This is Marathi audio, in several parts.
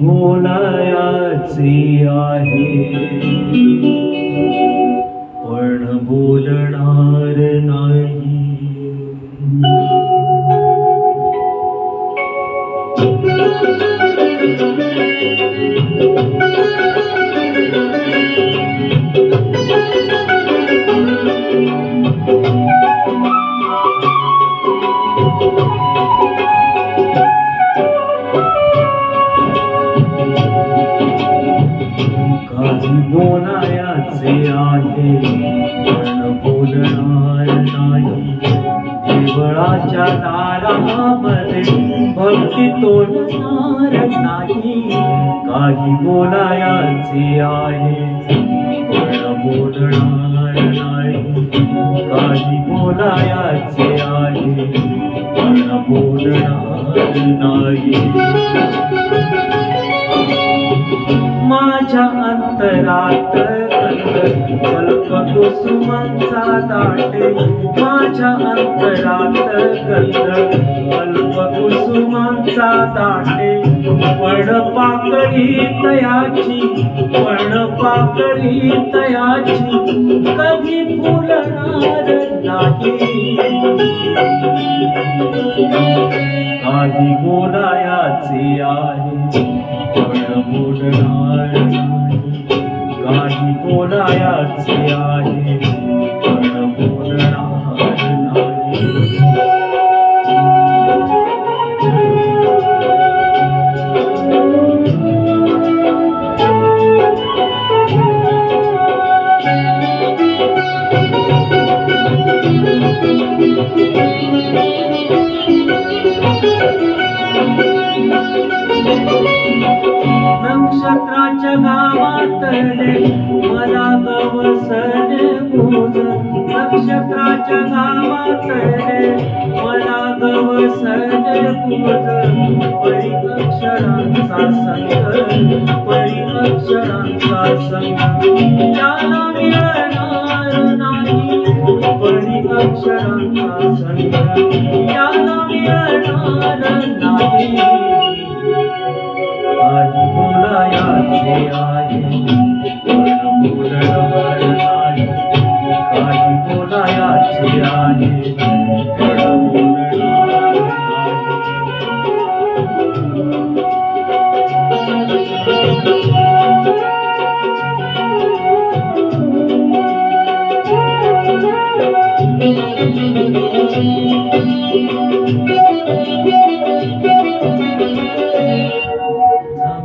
बोलायाचे आहे. पण बोलणार नाही. काही बोलायाचे आहे पण बोलणार नाही देवळाच्या दारामध्ये भक्ती तोडणार नाही. काही बोलायाचे आहे पण बोलणार नाही काही बोलायाचे आहे पण बोलणार नाही माझ्या अंतरात कल्प कुसुमांचा दाटे. माझ्या अंतरात कल्प कुसुमांचा दाटे. पण पाकळी तयाची पण पाकळी तयाची. कधी फुलणार नाही. काही बोलायाचे आहे पण बोलणार काही आहे पण नाही. नक्षत्राच्या गावातले नक्षत्राच्या गावातले मला गवसने पूज परी संग परिअक्षरांचा संग त्याला मिळणार नाही परिअक्षरांचा संग त्याला मिळणार नाही. आई बोलायाचे आहे पण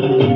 Thank you.